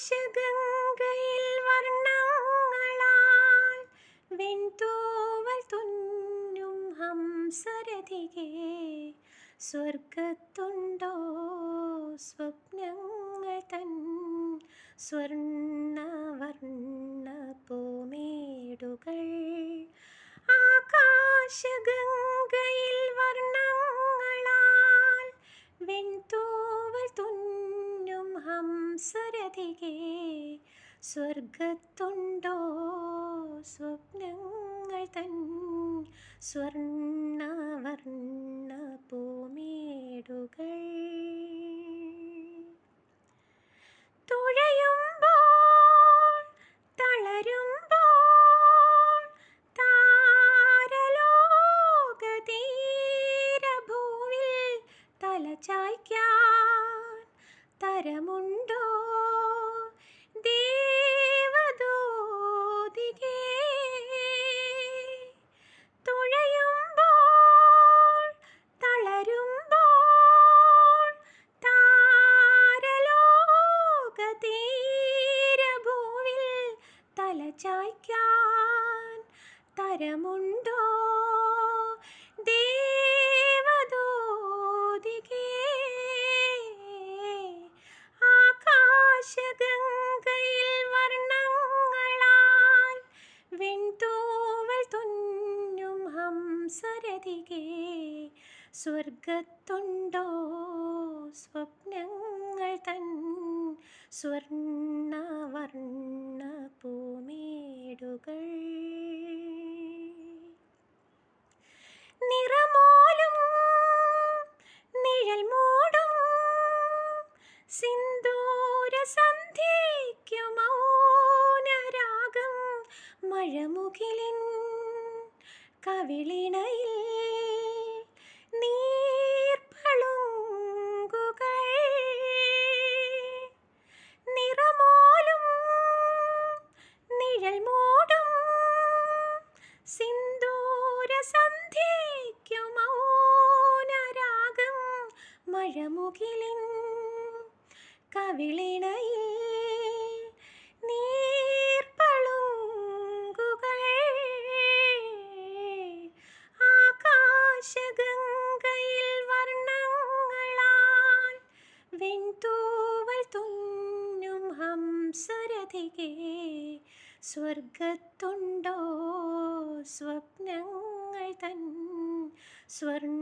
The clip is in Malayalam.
ആകാശഗംഗയിൽ വർണങ്ങളാൽ വെൺതൂവൽ തുന്നും ഹംസരതികെ സ്വർഗത്തുണ്ടോ സ്വപ്നങ്ങൾ തൻ സ്വർണവർണ പൂമേടുകൾ. ആകാശഗംഗയിൽ സ്വർഗത്തുണ്ടോ സ്വപ്നങ്ങൾ തൻ സ്വർണവർണ പൂമേടുകൾ. തുഴയുമ്പോൾ തളരുമ്പോൾ താരലോകതീരഭൂവിൽ തലചായ്ക്കാൻ തരമുണ്ടോ? തലചായ്ക്കാൻ തരമുണ്ടോ? ദേവദൂതികേ ആകാശഗംഗയിൽ വർണങ്ങളാൽ വെൺതൂവൽ തുന്നും ഹംസരതികെ സ്വർഗത്തുണ്ടോ സ്വപ്നങ്ങൾ തൻ സ്വർണവർണ പൂമേടുകൾ നിറമോലും നിഴൽ മൂടും സിന്ദൂര സന്ധ്യയ്ക്കു മൗനരാഗം മഴമുകിലിൻ കവിളിണയിൽ മഴമുകിലിൻ കവിളിണയിൽ നീർപ്പളുങ്കുകൾ ആകാശഗംഗയിൽ വർണങ്ങളാൽ വെൺതൂവൽ തുന്നും ഹംസരതികെ സ്വർഗത്തുണ്ടോ സ്വപ്നങ്ങൾ തൻ സ്വർണവർണ